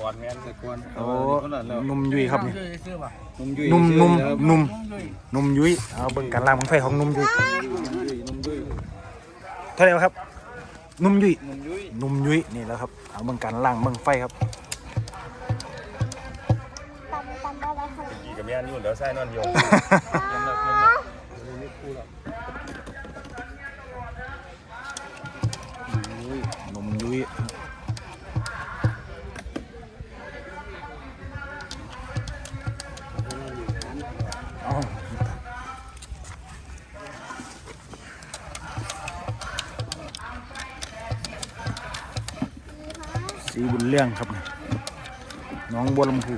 ก่อนแม่นแต่ก่อนโอ้นุ่มยุยครับนี่ซื้อป่ะนุ่มยุ่ยนุ่มนุ่มชื่อนุ่มยุ่ยนุ่มยุยเอาเบิ่งการล่างบังไฟของนุ่มยุยนุ่มยุ่ยนุ่มยุ่ยเท่าไหร่วะครับ นุ่มยุยนุ่มยุ่ยนุ่มยุยนี่แหล้วครับเอาเบิ่งการล่างบังไฟครับตำตำอะไรคะกี่กับแม่นอยู่แล้วใส่นอนอยู่ เรื่องครับ น้องบัวลำพู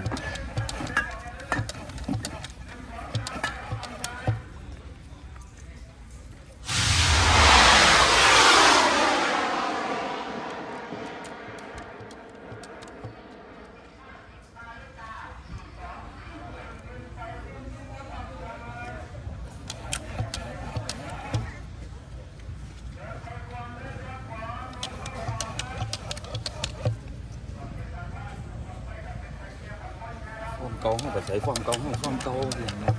ความเก่าให้ใส่ความเก่าให้ความเก่า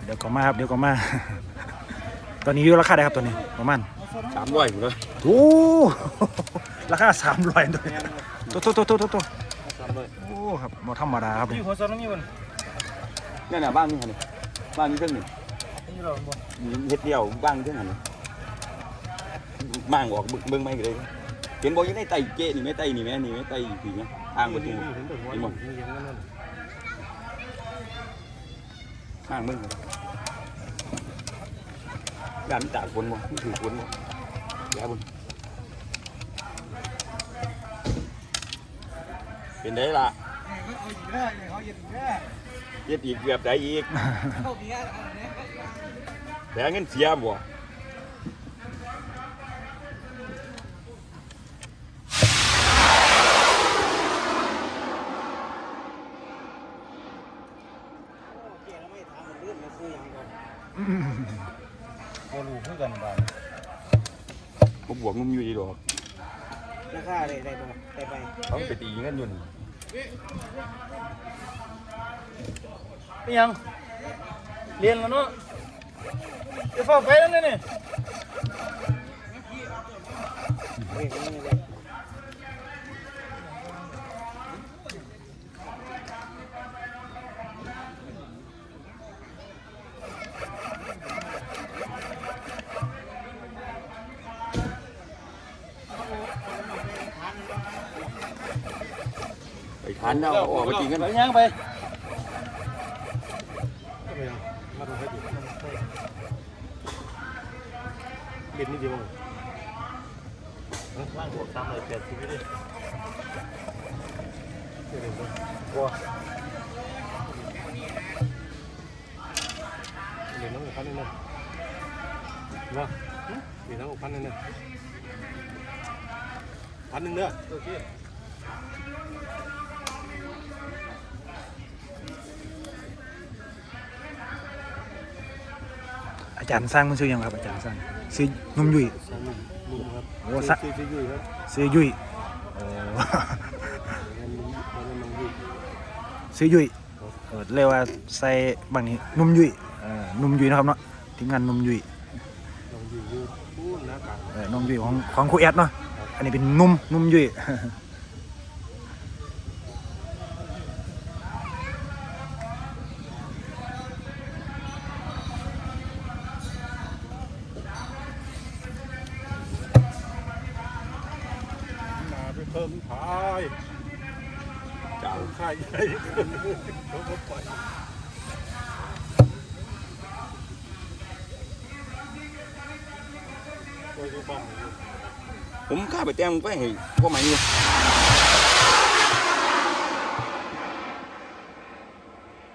เดี๋ยวก็มาครับเดี๋ยวก็มา ตอนนี้อยู่ราคาได้ครับตัวนี้ประมาณสามร้อยอยู่เลยโอ้ราคาสามร้อยตัวตัวตัวตัวตัวตัวสามร้อยโอ้ครับบ่ธรรมดาครับนี่นี่หัวซอนนี่มันนี่น่ะบ้านนี่ฮะนี่บ้านนี้เพิ่งนี่นี่เราบ่มีเฮ็ดเดียวบ้านเพิ่งหันนี่มั่างออกเบิ่งเบิ่งไม่เลยเห็นบอกอยู่ในไตเจนี่แม่ไตนี่แม่นี่แม่ไตผีแม่ทางประตูเห็นแต่ หัวนี่ยังนั่นข้างมึงดันจากคนบ่มันถือคนบ่แล้วบนเป็นได้ล่ะเขาอีกแล้วเขาอีกแล้วเย็ดอีกเกือบได้อีกเขาอีกแล้วแต่เงินเสียบ่ เกี่ยวไม่ถามมันเรื่องมันซื้อยังก่อน บ่รู้คือกันบ่ บ่บวกนุ่มอยู่ดีดอกราคาได้ได้บ่ได้ไปเขาไปตีเงินอยู่นี่เป็นยังเรียนแล้วเนาะจะฝากไปนั่นนี่ไปทานแล้วเอาออกไปตีเงินไปยังไปเรียนนี่ดีมั้งว่างหัวตามเลยแปดสิบวิดิบัวเรียนน้องหกพันนั่นน่ะนะเรียนน้องหกพันนั่นน่ะพันหนึ่งเด้อโอเค อาจารย์สร้างมันชื่อหยังครับอาจารย์สร้างชื่อนุ่มยุ้ยสามหนึ่งลุงครับโอ้สักซีซียูครับชื่อยุ้ยโอ้เงินลุงเงินลุงยูชื่อยุ้ยเออเรียกว่าใส่บางนี้นุ่มยุ้ยเออนุ่มยุ้ยนะครับเนาะทีมงานนุ่มยุ้ยลุงยูยูพูดนะกัน เออนุ่มยุ้ยของของครูแอดเนาะอันนี้เป็นนุ่มนุ่มยุ้ย มาไปเพิ่มทาย เจ้า ขายใหญ่เขาก็ไปไปดูบ้างผมข้าไปแจ้งไปให้พ่อหม่อยู่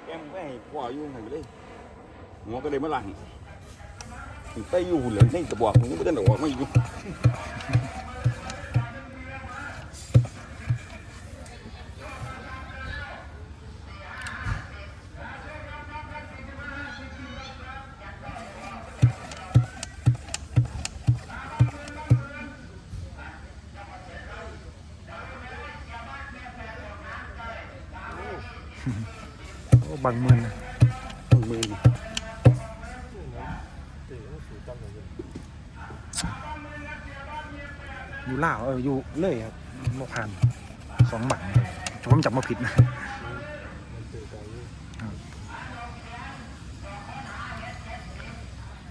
แจ้งไปให้พ่ออยู่ให้ไปเลยหัวก็เลยมาหลังไปอยู่เหลือในตะบอกผมก็ไม่ได้ออกมาอยู่ บังมือนต้องมือนอยู่ล่าวเอออยู่เลยครับโลพานสองหมันผมจำมาผิดนะ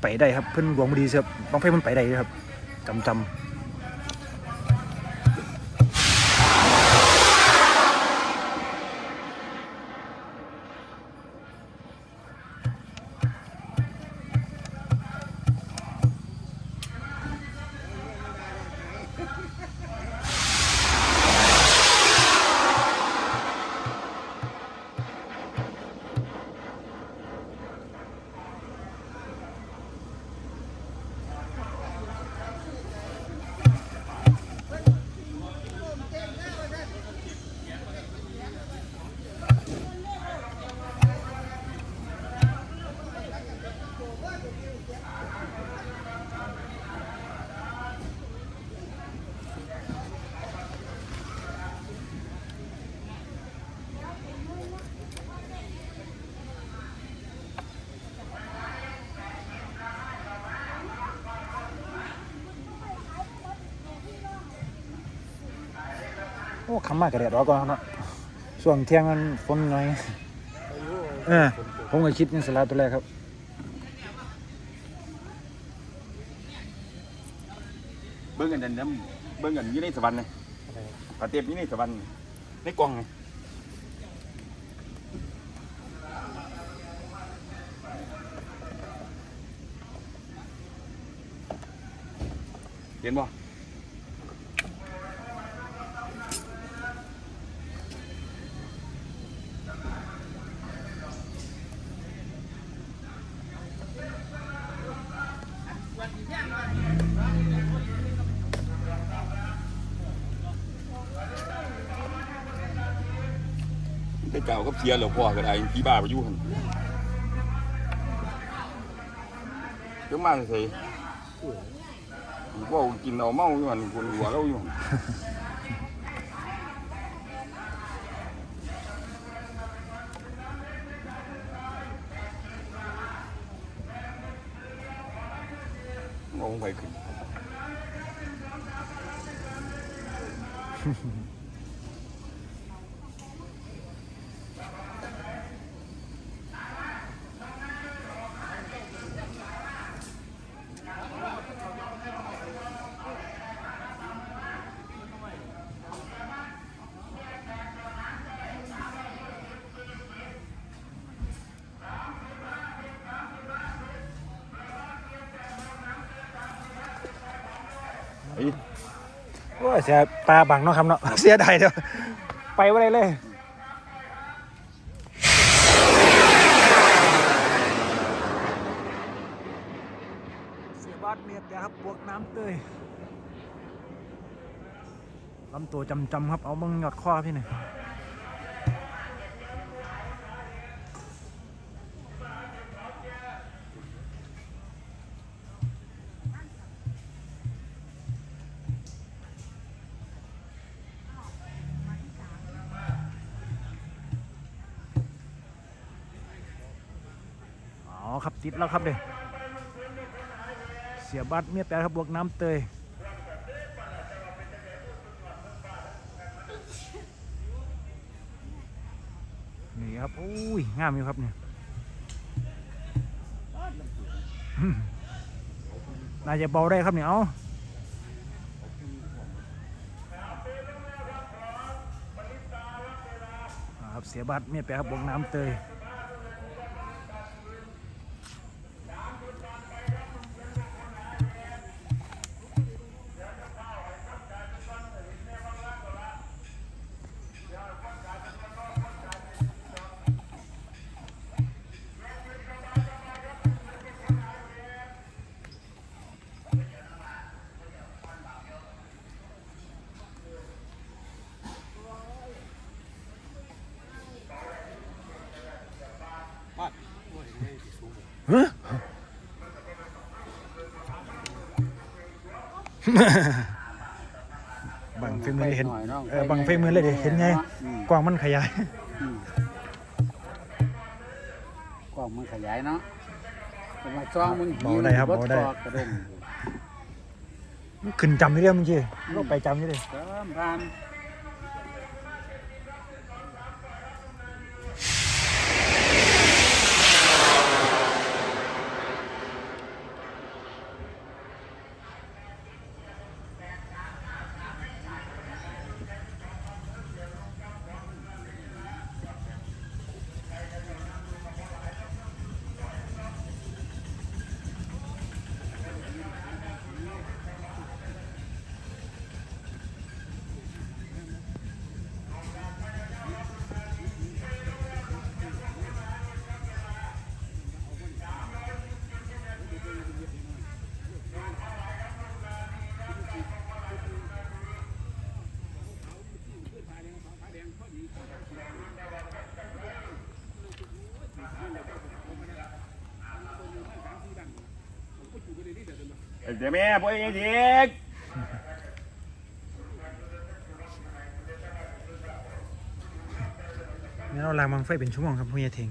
ไปได้ครับเพิ่อนหลวงบดีครับบางไฟมันไปได้เลยครับจำจำ โอ้คำมากกระเดียดรอก่อนครับเนาะช่วงเที่ยงมันฝนหน่อยเออผมก็คิดนี่สลาตัวแรกครับเบิ่งกันนั่นนะเบิ่งกันอยู่ในสวรรค์นะปลาเต็มอยู่ในสวรรค์ในกล่องไงเห็นบ่ เก่ากับเสียหลวงพ่อก็ได้พี่บ้าไปอยู่หันเดี๋ยวมาใส่ว่ากินเอาเมาอยู่หันคนหัวเราอยู่ โอ้ยเสียปลาบังเนาะครับเนาะเสียดายเด้อไปว่าไรเลยเสียบาดเมียแต่ครับบวกน้ำเตยลำตัวจำจำๆครับเอาบังหยอดข้อพี่หน่อย ติดแล้วครับเด้เสียบัตรเมียแปดครับบวกน้ำเตยนี่ครับอุ้ยงามอยู่ครับเนี่ยน่าจะเบาได้ครับเนี่ยเอาอ่าครับเสียบัตรเมียแปดครับบวกน้ำเตย บังเฟมือเห็นเออบังเฟมือเลยเห็นไงกว้างมันขยายกว้างมันขยายเนาะมาจ้องมึงหิวได้ครับได้กรดมขึ้นจำนี่เรื่อมึงจีลงไปจำนี่เลยจำผ่ เดี๋ยวแม่พ่อเองเด็กนี่เราลางมังไฟเป็นชั่วโมงครับพวกยายเทง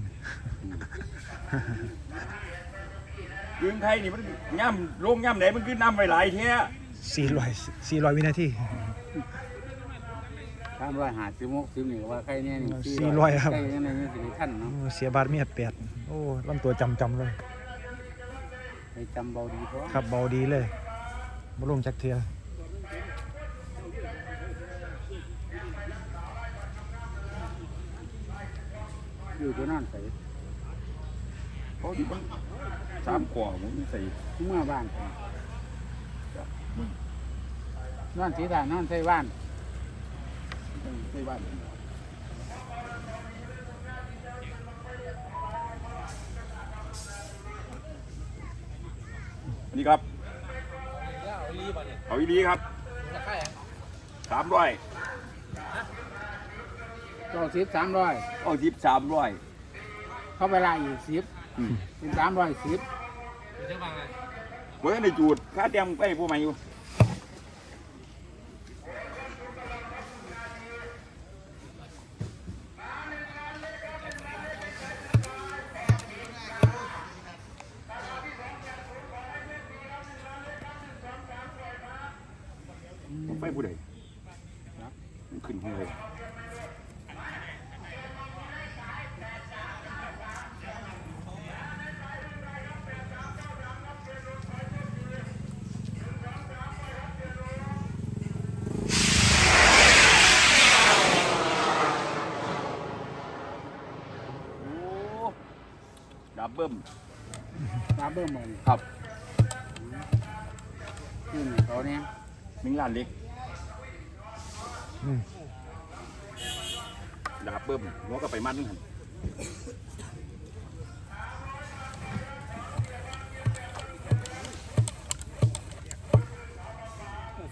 ยิงใครนี่มันย่ำลงย่ำไหนมันขึ้นน้ำไปหลายเท่ยสี่ร้อยสี่ร้อยวินาทีสามร้อยห้าสิบหกสิบนี่ก็ว่าใครเนี่ยนี่สี่ร้อยครับใครเนี่ยนี่สิท่านเนาะโอ้เสียบาทเมียแปดโอ้ลำตัวจำจำเลย ไปจำเบาดีเพราะครับเบาดีเลยมาลงจากเทืออยู่ตัวนั่นใส่เขาที่มันสามกว่าผมใส่เมื่อบ้านไปนอนสีดานอนใส่บ้านใส่บ้าน นนี้ครับ เอาอีดีครับสามร้อยเก้าสิบสามร้อยเอาสิบสามร้อยเข้าไปละอีกสิบเป็นสามร้อยสิบเมื่อในจูดค่าเตรียมไปผู้ใหม่อยู่ไปผู้ใดมันขึ้นห้องเลย โอ้ดับ เบิ้มตาเบิ่มเลยครับขึ้นเขาเนี่ยหนึ่งล้านเล็กอืมดับเบิ้มหัวก็ไปมัดนึงหัน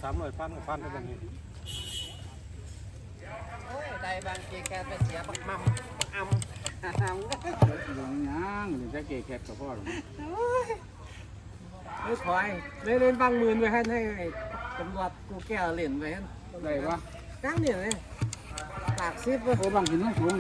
สามร้อยพันกับพันเท่ากันนี่โอ้ยได้บางทีแกไปเสียบักมัมบักอำ อำยังยังเดี๋ยวจะเกะแคทกับพ่อหรอไม่คอยเล่นเล่นบางหมื่นไปให้ให้ตำรวจกูแก้วเล่นไปให้ได้ปะตั้งเนี่ยเลยปากซิบเลยโอ้บางหินต้องสูง